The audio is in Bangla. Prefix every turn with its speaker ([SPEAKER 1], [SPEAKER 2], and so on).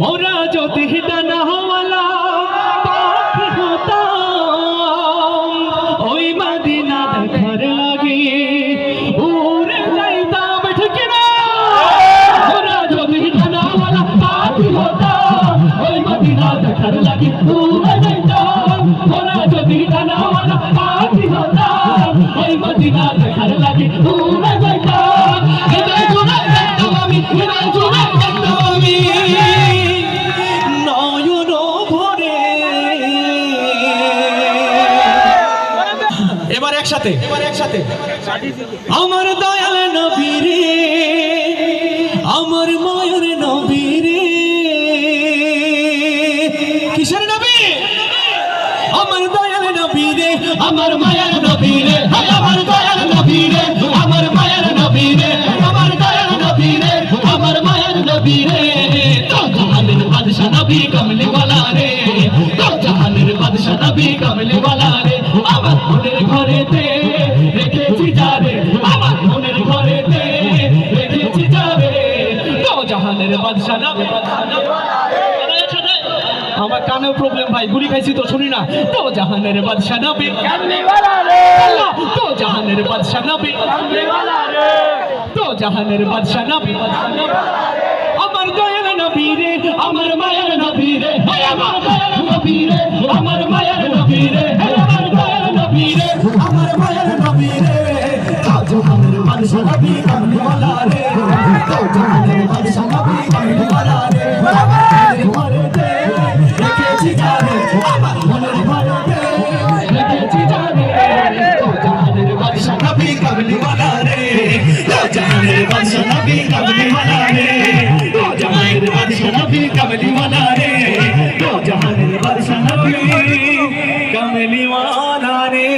[SPEAKER 1] মোরা যদি ডানা হওয়ালা, পাখি হতাম। ওই মদিনা দেখার লাগে উড়ে যাইতাম, ঠিক না মোরা যদি ডানা হওয়ালা, পাখি দেখার লাগে উড়ে এবার একসাথে। আমার দয়াল নবীরে আমার মায়ের নবীরে কিসের নবী? আমার দয়াল নবীরে আমার মায়ের নবীরে আমার দয়াল নবীরে আমার মায়ের নবীরে আমার দয়াল নবীরে আমার মায়ের নবীরে তো নবী কমলি রে। তো নবী কমলি রে। আমার কানেও প্রবলেম ভাই, গুলি খাইছি তো, শুনি না। তো জাহানের বাদশা নবী তো জাহানের বাদশা নবী তো জাহানের বাদশা নবী আমার দয়াল নবী রে, আমার মায়ের নবী রে আমার দয়াল নবী রে, আমার মায়ের নবী রে আমার দয়াল নবী রে, আমার মায়ের নবী রে। জাহানের বাদশা নবী ഞാനാനേ